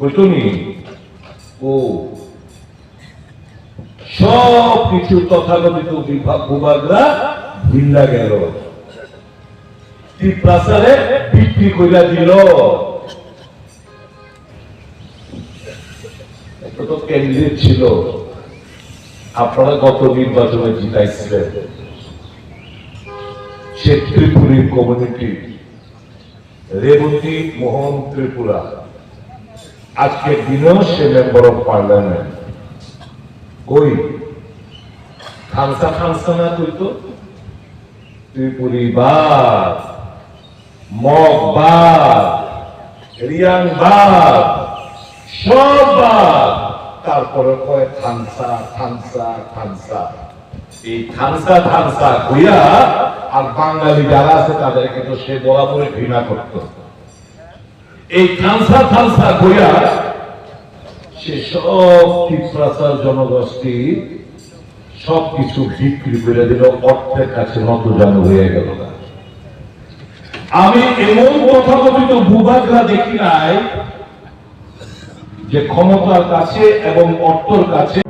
বুঝলি ও। সব কিছু তথাকথিত ভূভাগরা ভিল্লা গেল। ত্রিপ্রাসারে বিক্রি কইরা দিল। ছিল। আপনারা গত নির্বাচনে জিতাইছিলেন। সে ত্রিপুরী কমিউনিটি, রেবতী মোহন ত্রিপুরা। আজকের দিনেও সে মেম্বার অফ পার্লামেন্ট কই? খানসা খানসা না কইতো ত্রিপুরী বাদ মগ বাদ রিয়াং বাদ সব বাদ তারপরে কয় থানসা থানসা থানসা এই থানসা থানসা কইয়া আর বাঙালি যারা আছে তাদেরকে তো সে বরাবরই ঘৃণা করত। এই থানসা থানসা কইয়া সে সব তিপ্রাসার জনগোষ্ঠী সবকিছু বিক্রি করে দিল অর্থের কাছে নতজান হয়ে গেল। আমি এমন তথাকথিত ভূভাগরা দেখি নাই যে ক্ষমতার কাছে এবং অর্থর কাছে